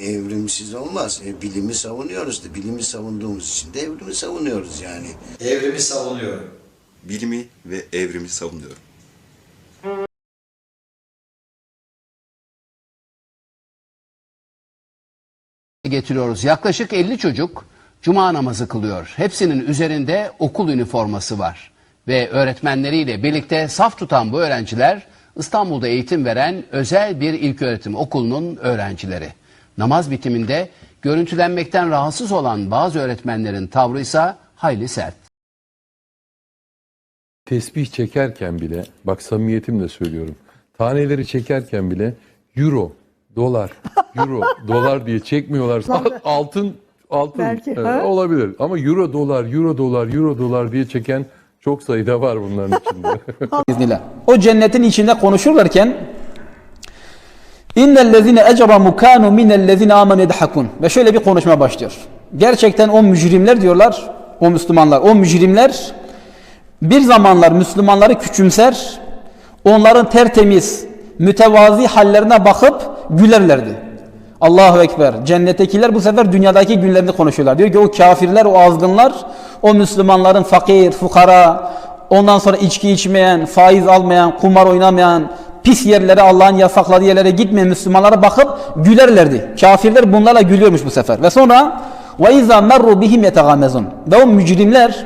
Evrimsiz olmaz. E, bilimi savunuyoruz da bilimi savunduğumuz için de evrimi savunuyoruz yani. Evrimi savunuyorum. bilimi ve evrimi savunuyorum. getiriyoruz. Yaklaşık 50 çocuk cuma namazı kılıyor. Hepsinin üzerinde okul üniforması var. Ve öğretmenleriyle birlikte saf tutan bu öğrenciler İstanbul'da eğitim veren özel bir ilköğretim okulunun öğrencileri. Namaz bitiminde görüntülenmekten rahatsız olan bazı öğretmenlerin tavrı ise hayli sert. tesbih çekerken bile, bak samimiyetimle söylüyorum. Taneleri çekerken bile euro, dolar, euro, dolar diye çekmiyorlar. altın, altın Belki, evet, olabilir. Ama euro, dolar, euro, dolar, euro, dolar diye çeken çok sayıda var bunların içinde. O cennetin içinde konuşurlarken İnnellezine ecramu kanu minellezine amenu yedhakun ve şöyle bir konuşma başlıyor. Gerçekten o mücrimler diyorlar, o Müslümanlar, o mücrimler bir zamanlar Müslümanları küçümser, onların tertemiz, mütevazi hallerine bakıp gülerlerdi. Allahu Ekber. Cennettekiler bu sefer dünyadaki günlerini konuşuyorlar. Diyor ki o kafirler, o azgınlar, o Müslümanların fakir, fukara, ondan sonra içki içmeyen, faiz almayan, kumar oynamayan, pis yerlere, Allah'ın yasakladığı yerlere gitmeyen Müslümanlara bakıp gülerlerdi. Kafirler bunlarla gülüyormuş bu sefer. Ve sonra وَاِذَا مَرُّ بِهِمْ يَتَغَامَزُونَ Ve o mücrimler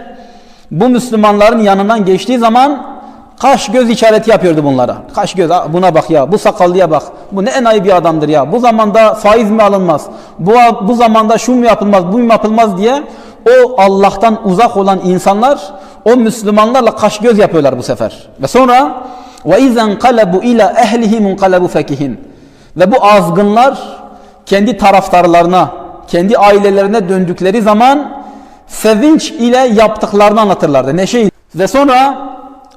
bu Müslümanların yanından geçtiği zaman kaş göz işareti yapıyordu bunlara. Kaş göz "Aa, buna bak ya bu sakallıya bak. Bu ne enayi bir adamdır ya. Bu zamanda faiz mi alınmaz? Bu, bu zamanda şu mu yapılmaz bu mu yapılmaz diye o Allah'tan uzak olan insanlar o Müslümanlarla kaş göz yapıyorlar bu sefer. Ve sonra ve izen kalabu ila ehlihim kalabu fekihin. Ve bu azgınlar kendi taraftarlarına, kendi ailelerine döndükleri zaman sevinç ile yaptıklarını anlatırlardı. Neşe. Ve sonra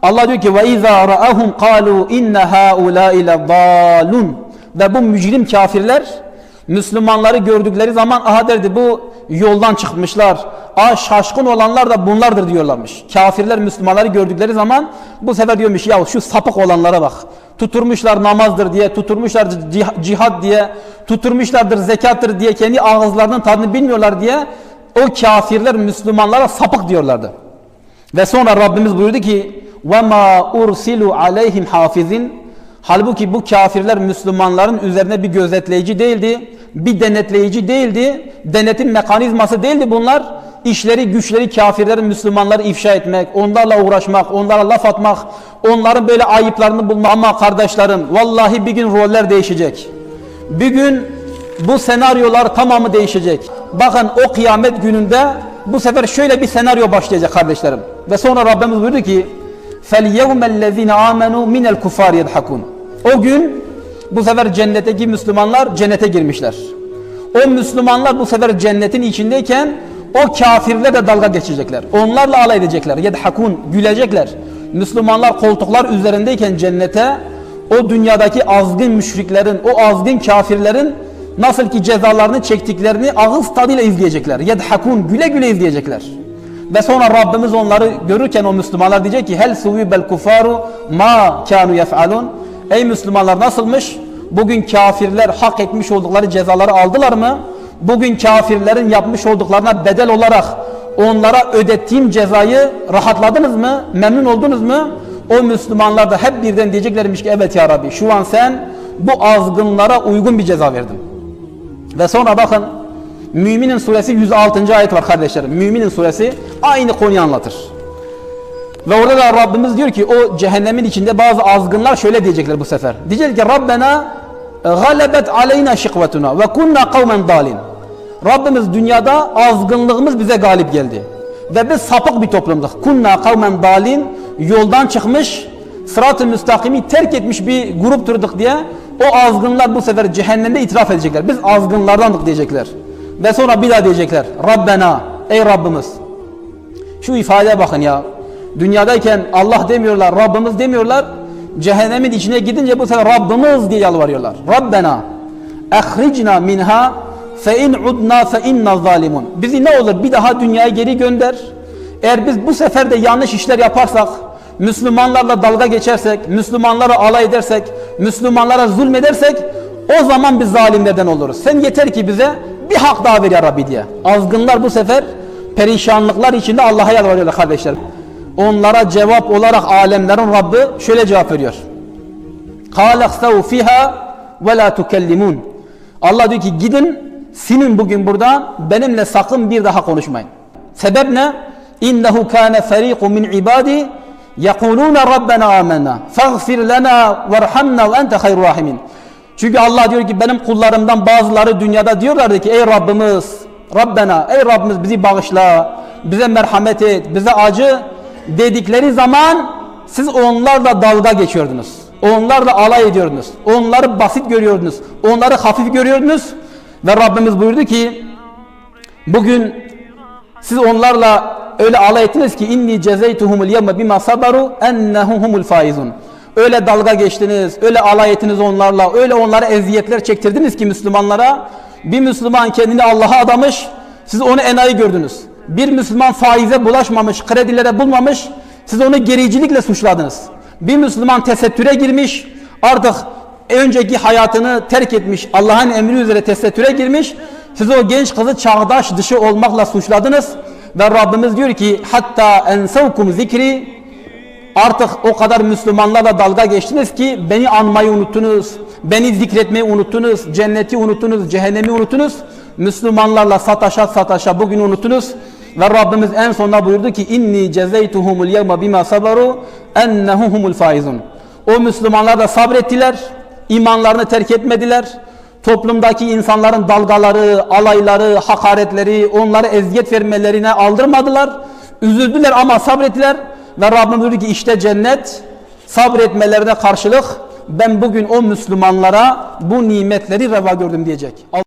Allah diyor ki ve izâ ra'ahum kâlû inne hâulâ ile dâlun. Ve bu mücrim kafirler Müslümanları gördükleri zaman aha derdi bu yoldan çıkmışlar. Aa şaşkın olanlar da bunlardır diyorlarmış. Kafirler Müslümanları gördükleri zaman bu sefer diyormuş ya şu sapık olanlara bak. Tuturmuşlar namazdır diye, tuturmuşlar cih- cihad diye, tuturmuşlardır zekattır diye kendi ağızlarının tadını bilmiyorlar diye o kafirler Müslümanlara sapık diyorlardı. Ve sonra Rabbimiz buyurdu ki وَمَا اُرْسِلُوا عَلَيْهِمْ حَافِظٍ Halbuki bu kafirler Müslümanların üzerine bir gözetleyici değildi, bir denetleyici değildi, denetim mekanizması değildi bunlar. İşleri güçleri kafirlerin Müslümanları ifşa etmek, onlarla uğraşmak, onlara laf atmak, onların böyle ayıplarını bulmak. Ama kardeşlerim vallahi bir gün roller değişecek. Bir gün bu senaryolar tamamı değişecek. Bakın o kıyamet gününde bu sefer şöyle bir senaryo başlayacak kardeşlerim. Ve sonra Rabbimiz buyurdu ki فَالْيَوْمَ الَّذ۪ينَ آمَنُوا مِنَ الْكُفَارِ يَضْحَكُونَ O gün bu sefer cennetteki Müslümanlar cennete girmişler. O Müslümanlar bu sefer cennetin içindeyken o kafirler de dalga geçecekler. Onlarla alay edecekler. Yedhakun gülecekler. Müslümanlar koltuklar üzerindeyken cennete o dünyadaki azgın müşriklerin, o azgın kafirlerin nasıl ki cezalarını çektiklerini ağız tadıyla izleyecekler. Yedhakun güle güle izleyecekler. Ve sonra Rabbimiz onları görürken o Müslümanlar diyecek ki hel suvibel kufaru ma kanu yef'alun Ey Müslümanlar nasılmış? Bugün kafirler hak etmiş oldukları cezaları aldılar mı? Bugün kafirlerin yapmış olduklarına bedel olarak onlara ödettiğim cezayı rahatladınız mı? Memnun oldunuz mu? O Müslümanlar da hep birden diyeceklermiş ki evet ya Rabbi şu an sen bu azgınlara uygun bir ceza verdin. Ve sonra bakın Müminin suresi 106. ayet var kardeşlerim. Müminin suresi aynı konuyu anlatır. Ve orada da Rabbimiz diyor ki o cehennemin içinde bazı azgınlar şöyle diyecekler bu sefer. Diyecek ki Rabbena galebet aleyna şikvetuna ve kunna kavmen dalin. Rabbimiz dünyada azgınlığımız bize galip geldi. Ve biz sapık bir toplumduk. Kunna kavmen dalin yoldan çıkmış sırat-ı müstakimi terk etmiş bir grup durduk diye o azgınlar bu sefer cehennemde itiraf edecekler. Biz azgınlardandık diyecekler. Ve sonra bir daha diyecekler. Rabbena ey Rabbimiz. Şu ifadeye bakın ya. Dünyadayken Allah demiyorlar, Rabbimiz demiyorlar. Cehennemin içine gidince bu sefer Rabbimiz diye yalvarıyorlar. Rabbena ehricna minha fe in udna fe inna zalimun. Bizi ne olur bir daha dünyaya geri gönder. Eğer biz bu sefer de yanlış işler yaparsak, Müslümanlarla dalga geçersek, Müslümanlara alay edersek, Müslümanlara zulmedersek O zaman biz zalimlerden oluruz. Sen yeter ki bize bir hak daha ver ya Rabbi diye. Azgınlar bu sefer perişanlıklar içinde Allah'a yalvarıyorlar kardeşler onlara cevap olarak alemlerin Rabbi şöyle cevap veriyor. قَالَخْسَوْ فِيهَا وَلَا تُكَلِّمُونَ Allah diyor ki gidin sinin bugün burada benimle sakın bir daha konuşmayın. Sebep ne? İnnehu kana fariqun min ibadi yekuluna rabbena amena faghfir lana verhamna ve ente hayrul rahimin. Çünkü Allah diyor ki benim kullarımdan bazıları dünyada diyorlardı ki ey Rabbimiz Rabbena ey Rabbimiz bizi bağışla bize merhamet et bize acı dedikleri zaman siz onlarla dalga geçiyordunuz. Onlarla alay ediyordunuz. Onları basit görüyordunuz. Onları hafif görüyordunuz. Ve Rabbimiz buyurdu ki bugün siz onlarla öyle alay ettiniz ki inni cezeytuhumul yevme bima sabaru ennehum humul faizun. Öyle dalga geçtiniz, öyle alay ettiniz onlarla, öyle onlara eziyetler çektirdiniz ki Müslümanlara. Bir Müslüman kendini Allah'a adamış, siz onu enayi gördünüz. Bir Müslüman faize bulaşmamış, kredilere bulmamış, siz onu gericilikle suçladınız. Bir Müslüman tesettüre girmiş, artık önceki hayatını terk etmiş, Allah'ın emri üzere tesettüre girmiş, siz o genç kızı çağdaş dışı olmakla suçladınız. Ve Rabbimiz diyor ki hatta ensevkum zikri Artık o kadar Müslümanlarla dalga geçtiniz ki beni anmayı unuttunuz. Beni zikretmeyi unuttunuz. Cenneti unuttunuz. Cehennemi unuttunuz. Müslümanlarla sataşa sataşa bugün unuttunuz. Ve Rabbimiz en sonunda buyurdu ki inni cezeytuhumul yevme bima sabaru ennehum humul faizun. O Müslümanlar da sabrettiler. imanlarını terk etmediler. Toplumdaki insanların dalgaları, alayları, hakaretleri, onlara eziyet vermelerine aldırmadılar. Üzüldüler ama sabrettiler. Ve Rabbim buyurdu ki işte cennet sabretmelerine karşılık ben bugün o Müslümanlara bu nimetleri reva gördüm diyecek.